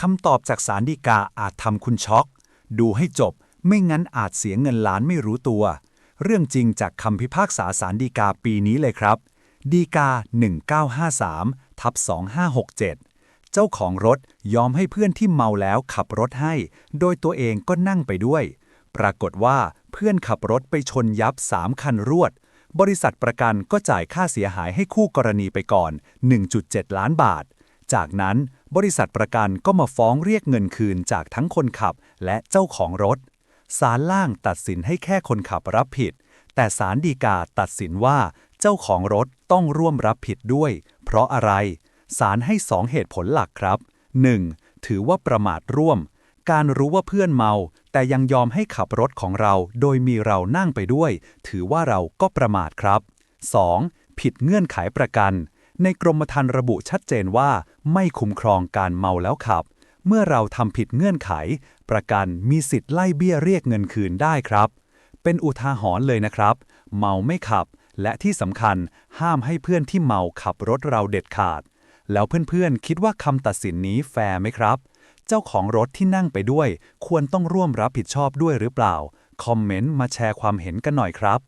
คำตอบจากสารดีกาอาจทำคุณช็อก ดูให้จบ ไม่งั้นอาจเสียเงินล้านไม่รู้ตัว เรื่องจริงจากคำพิพากษาสารดีกาปีนี้เลยครับ ดีกา 1953ทับ2567 เจ้าของรถยอมให้เพื่อนที่เมาแล้วขับรถให้ โดยตัวเองก็นั่งไปด้วย ปรากฏว่าเพื่อนขับรถไปชนยับ 3 คันรวด บริษัทประกันก็จ่ายค่าเสียหายให้คู่กรณีไปก่อน 1.7 ล้านบาท จากนั้น บริษัทประกันก็มาฟ้องเรียกเงินคืนจากทั้งคนขับและเจ้าของรถ ศาลล่างตัดสินให้แค่คนขับรับผิด แต่ศาลฎีกาตัดสินว่าเจ้าของรถต้องร่วมรับผิดด้วย เพราะอะไร ศาลให้สองเหตุผลหลักครับ 1. ถือว่าประมาทร่วม การรู้ว่าเพื่อนเมา แต่ยังยอมให้ขับรถของเรา โดยมีเรานั่งไปด้วย ถือว่าเราก็ประมาทครับ 2. ผิดเงื่อนไขประกัน ในกรมธรรม์ระบุชัดเจนว่า ไม่คุ้มครองการเมาแล้วขับ เมื่อเราทำผิดเงื่อนไข ประกันมีสิทธิ์ไล่เบี้ยเรียกเงินคืนได้ครับ เป็นอุทาหรณ์เลยนะครับ เมาไม่ขับ และที่สำคัญห้ามให้เพื่อนที่เมาขับรถเราเด็ดขาด แล้วเพื่อนๆคิดว่าคำตัดสินนี้แฟร์ไหมครับ เจ้าของรถที่นั่งไปด้วย ควรต้องร่วมรับผิดชอบด้วยหรือเปล่า คอมเมนต์มาแชร์ความเห็นกันหน่อยครับ